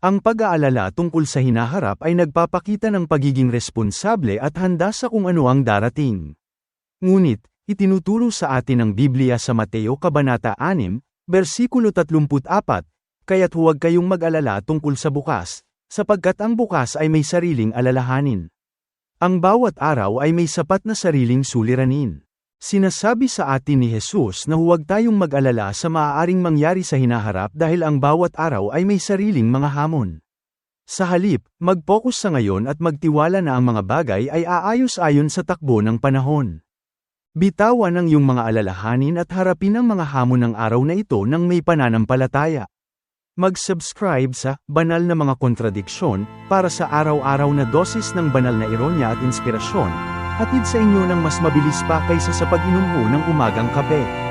Ang pag-aalala tungkol sa hinaharap ay nagpapakita ng pagiging responsable at handa sa kung ano ang darating. Ngunit, itinuturo sa atin ng Biblia sa Mateo Kabanata 6, versikulo 34, kaya't huwag kayong mag-alala tungkol sa bukas, sapagkat ang bukas ay may sariling alalahanin. Ang bawat araw ay may sapat na sariling suliranin. Sinasabi sa atin ni Jesus na huwag tayong mag-alala sa maaaring mangyari sa hinaharap dahil ang bawat araw ay may sariling mga hamon. Sa halip, mag-focus sa ngayon at magtiwala na ang mga bagay ay aayos ayon sa takbo ng panahon. Bitawan ang iyong mga alalahanin at harapin ang mga hamon ng araw na ito ng may pananampalataya. Mag-subscribe sa Banal na Mga Kontradiksyon para sa araw-araw na dosis ng banal na ironya at inspirasyon, hatid sa inyo ng mas mabilis pa kaysa sa pag-inom mo ng umagang kape.